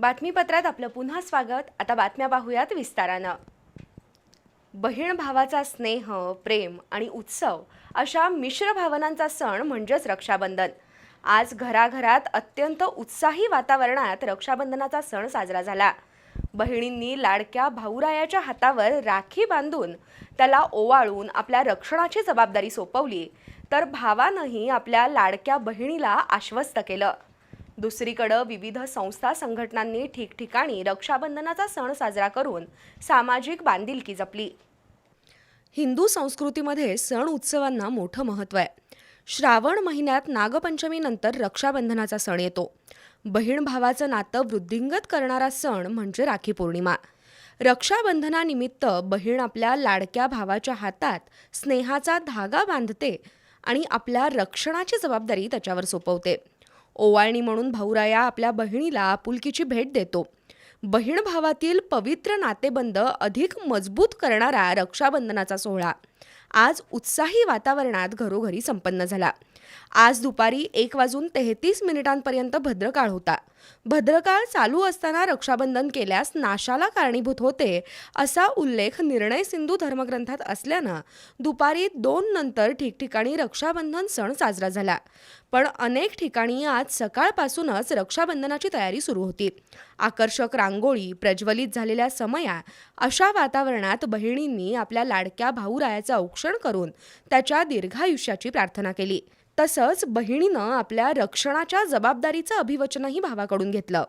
बातमीपत्रात आपलं पुन्हा स्वागत. आता बातम्या पाहूयात विस्तारानं. बहीण भावाचा स्नेह प्रेम आणि उत्सव अशा मिश्र भावनांचा सण म्हणजेच रक्षाबंधन. आज घराघरात अत्यंत उत्साही वातावरणात रक्षाबंधनाचा सण साजरा झाला. बहिणींनी लाडक्या भाऊरायाच्या हातावर राखी बांधून त्याला ओवाळून आपल्या रक्षणाची जबाबदारी सोपवली. तर भावानंही आपल्या लाडक्या बहिणीला आश्वस्त केलं. दुसरीकडं विविध संस्था संघटनांनी ठिकठिकाणी रक्षाबंधनाचा सण साजरा करून सामाजिक बांधिलकी जपली. हिंदू संस्कृतीमध्ये सण उत्सवांना मोठं महत्त्व आहे. श्रावण महिन्यात नागपंचमीनंतर रक्षाबंधनाचा सण येतो. बहीण भावाचं नातं वृद्धिंगत करणारा सण म्हणजे राखी पौर्णिमा. रक्षाबंधनानिमित्त बहीण आपल्या लाडक्या भावाच्या हातात स्नेहाचा धागा बांधते आणि आपल्या रक्षणाची जबाबदारी त्याच्यावर सोपवते. ओवाळणी म्हणून भाऊराया आपल्या बहिणीला आपुलकीची भेट देतो. बहीण भावातील पवित्र नातेबंध अधिक मजबूत करणारा रक्षाबंधनाचा सोहळा. आज उत्साही वातावरणात घरोघरी संपन्न झाला. आज दुपारी एक वाजून तेहतीस मिनिटांपर्यंत भद्रकाळ होता. भद्रकाळ चालू असताना रक्षाबंधन केल्यास नाशाला कारणीभूत होते असा उल्लेख निर्णय सिंधू धर्मग्रंथात असल्यानं दुपारी दोन नंतर ठिकठिकाणी रक्षाबंधन सण साजरा झाला. पण अनेक ठिकाणी आज सकाळपासूनच रक्षाबंधनाची तयारी सुरू होती. आकर्षक रांगोळी प्रज्वलित झालेल्या समया अशा वातावरणात बहिणींनी आपल्या लाडक्या भाऊरायाचं औक्षण करून त्याच्या दीर्घायुष्याची प्रार्थना केली. तसंच बहिणीनं आपल्या रक्षणाच्या जबाबदारीचं अभिवचनही भावाकडून घेतलं.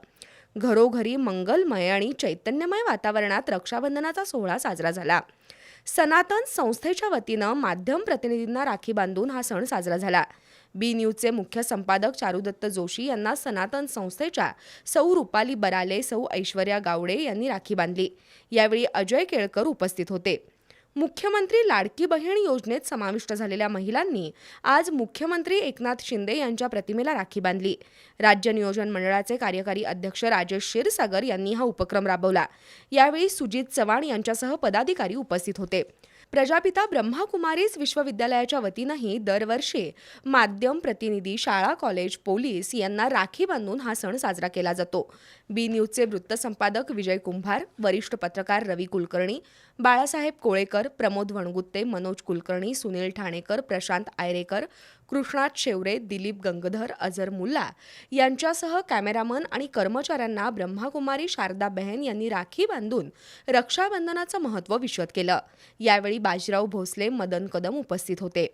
घरोघरी मंगलमय आणि चैतन्यमय वातावरणात रक्षाबंधनाचा सोहळा साजरा झाला. सनातन संस्थेच्या वतीनं माध्यम प्रतिनिधींना राखी बांधून हा सण साजरा झाला. बी न्यूजचे मुख्य संपादक चारुदत्त जोशी यांना सनातन संस्थेच्या सौ रुपाली बराले सौ ऐश्वर्या गावडे यांनी राखी बांधली. यावेळी अजय केळकर उपस्थित होते. मुख्यमंत्री लाडकी बहीण योजनेत समाविष्ट झालेल्या महिलांनी आज मुख्यमंत्री एकनाथ शिंदे यांच्या प्रतिमेला राखी बांधली. राज्य नियोजन मंडळाचे कार्यकारी अध्यक्ष राजेश क्षीरसागर यांनी हा उपक्रम राबवला. यावेळी सुजित चव्हाण यांच्यासह पदाधिकारी उपस्थित होते. प्रजापिता ब्रह्माकुमारीज विश्वविद्यालयाच्या वतीनंही दरवर्षी माध्यम प्रतिनिधी शाळा कॉलेज पोलीस यांना राखी बांधून हा सण साजरा केला जातो. बी न्यूजचे वृत्तसंपादक विजय कुंभार वरिष्ठ पत्रकार रवी कुलकर्णी बाळासाहेब कोळेकर प्रमोद वणगुत्ते मनोज कुलकर्णी सुनील ठाणेकर प्रशांत आयरेकर कृष्णात शेवरे दिलीप गंगधर अझर मुल्ला यांच्यासह कॅमेरामन आणि कर्मचाऱ्यांना ब्रह्माकुमारी शारदा बहन यांनी राखी बांधून रक्षाबंधनाचं महत्त्व विशद केलं. यावेळी बाजीराव भोसले मदन कदम उपस्थित होते.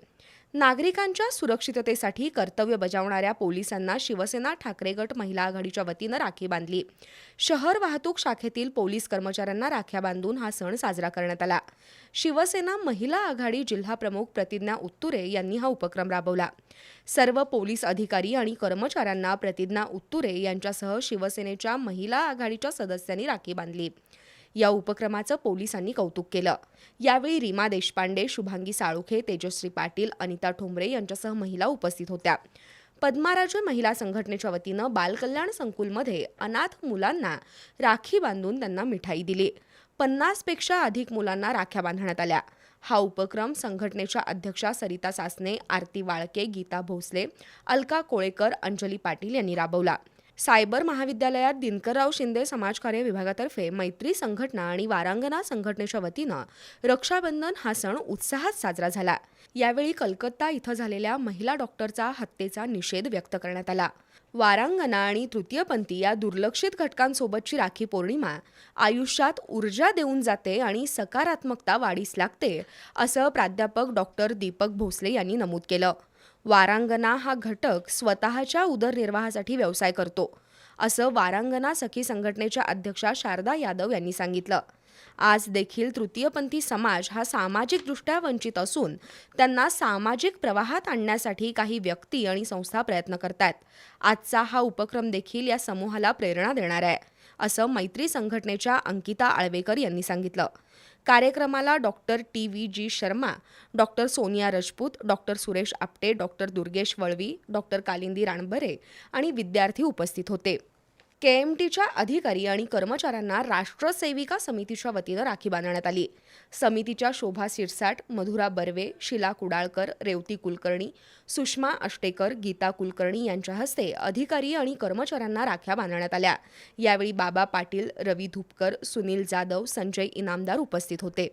नागरिकांच्या सुरक्षिततेसाठी कर्तव्य बजावणाऱ्या पोलिसांना शिवसेना ठाकरे गट महिला आघाडीच्या वतीनं राखी बांधली. शहर वाहतूक शाखेतील पोलीस कर्मचाऱ्यांना राख्या बांधून हा सण साजरा करण्यात आला. शिवसेना महिला आघाडी जिल्हा प्रमुख प्रतिज्ञा उत्तुरे यांनी हा उपक्रम राबवला. सर्व पोलीस अधिकारी आणि कर्मचाऱ्यांना प्रतिज्ञा उत्तुरे यांच्यासह शिवसेनेच्या महिला आघाडीच्या सदस्यांनी राखी बांधली. या उपक्रमाचं पोलिसांनी कौतुक केलं. यावेळी रीमा देशपांडे शुभांगी साळुखे तेजश्री पाटील अनिता ठोंबरे यांच्यासह महिला उपस्थित होत्या. पद्माराज महिला संघटनेच्या वतीनं बालकल्याण संकुलमध्ये अनाथ मुलांना राखी बांधून त्यांना मिठाई दिली. पन्नासपेक्षा अधिक मुलांना राख्या बांधण्यात आल्या. हा उपक्रम संघटनेच्या अध्यक्षा सरिता सासने आरती वाळके गीता भोसले अलका कोळेकर अंजली पाटील यांनी राबवला. सायबर महाविद्यालयात दिनकरराव शिंदे समाजकार्य विभागातर्फे मैत्री संघटना आणि वारांगना संघटनेच्या वतीनं रक्षाबंधन हा सण उत्साहात साजरा झाला. यावेळी कलकत्ता इथं झालेल्या महिला डॉक्टरचा हत्येचा निषेध व्यक्त करण्यात आला. वारांगना आणि तृतीयपंथी या दुर्लक्षित घटकांसोबतची राखी पौर्णिमा आयुष्यात ऊर्जा देऊन जाते आणि सकारात्मकता वाढीस लागते असं प्राध्यापक डॉक्टर दीपक भोसले यांनी नमूद केलं. वारांगना हा घटक स्वतःच्या उदरनिर्वाहासाठी व्यवसाय करतो असं वारांगना सखी संघटनेच्या अध्यक्षा शारदा यादव यांनी सांगितलं. आज देखील तृतीयपंथी समाज हा सामाजिकदृष्ट्या वंचित असून त्यांना सामाजिक प्रवाहात आणण्यासाठी काही व्यक्ती आणि संस्था प्रयत्न करतात आजचा हा उपक्रम देखील या समूहाला प्रेरणा देणार आहे असं मैत्री संघटनेच्या अंकिता आळवेकर यांनी सांगितलं. कार्यक्रमाला doctor T V G Sharma doctor Sonia Rajput doctor Suresh Apte doctor Durgesh Valvi doctor Kalindi Ranbare आणि विद्यार्थी उपस्थित होते. के एम टीच्या अधिकारी आणि कर्मचाऱ्यांना राष्ट्रसेविका समितीच्या वतीनं राखी बांधण्यात आली. समितीच्या शोभा सिरसाट मधुरा बर्वे शिला कुडाळकर रेवती कुलकर्णी सुषमा अष्टेकर गीता कुलकर्णी यांच्या हस्ते अधिकारी आणि कर्मचाऱ्यांना राख्या बांधण्यात आल्या. यावेळी बाबा पाटील रवी धुपकर सुनील जाधव संजय इनामदार उपस्थित होते.